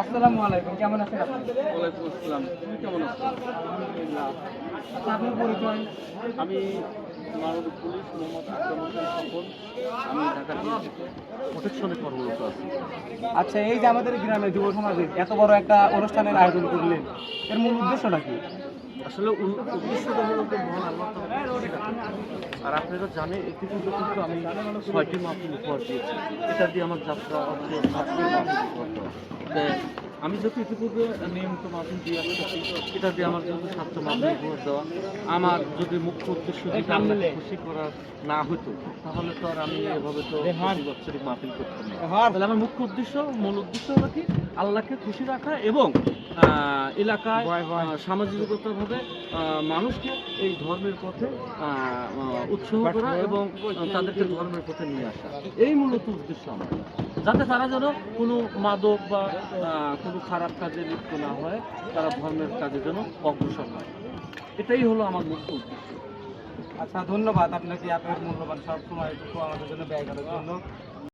আসসালামু আলাইকুম কেমন আছেন ওয়ালাইকুম আসসালাম। তুমি কেমন আছো? আলহামদুলিল্লাহ। আচ্ছা আপনার পরিচয়? আমি মাননীয় পুলিশ মোহাম্মদ আকরাম আমি ঢাকা প্রোটেকশনে কর্মরত আছি। আচ্ছা এই যে আমাদের গ্রামে যুব সমাজে এত বড় একটা অনুষ্ঠানের আয়োজন করলেন এর মূল উদ্দেশ্যটা কি? আসলে উদ্দেশ্যটা হলো মহান আল্লাহ। আর আপনারা জানেন ইতিপূর্বে কিন্তু আমি ছয়টি মাহফিল উপহার দিয়েছি। এটা দিয়ে আমার যাত্রা আমি যদি ইতিপূর্বে নিয়মিত মাধ্যম দিয়ে আসতেছি এটা দিয়ে আমার যেহেতু স্বাস্থ্য মাধ্যমে উপহার দেওয়া আমার যদি মুখ্য উদ্দেশ্য যদি আল্লাহকে খুশি করার না হতো তাহলে তো আর আমি এভাবে তো বছরই মাফিল করতাম না। তাহলে আমার মুখ্য উদ্দেশ্য মূল উদ্দেশ্য হলো কি? আল্লাহকে খুশি রাখা এবং এলাকায় সামাজিকতাভাবে মানুষকে এই ধর্মের পথে উৎসাহ করা এবং তাদেরকে ধর্মের পথে নিয়ে আসা। এই মূলত উদ্দেশ্য আমার। যাতে তারা যেন কোনো মাদক বা কোনো খারাপ কাজে লিপ্ত না হয় তারা ধর্মের কাজে যেন অগ্রসর হয়। এটাই হলো আমার মুখ্য উদ্দেশ্য। আচ্ছা ধন্যবাদ আপনাকে আপনার মূল্যবান সব সময় আমাদের জন্য ব্যয় করার জন্য।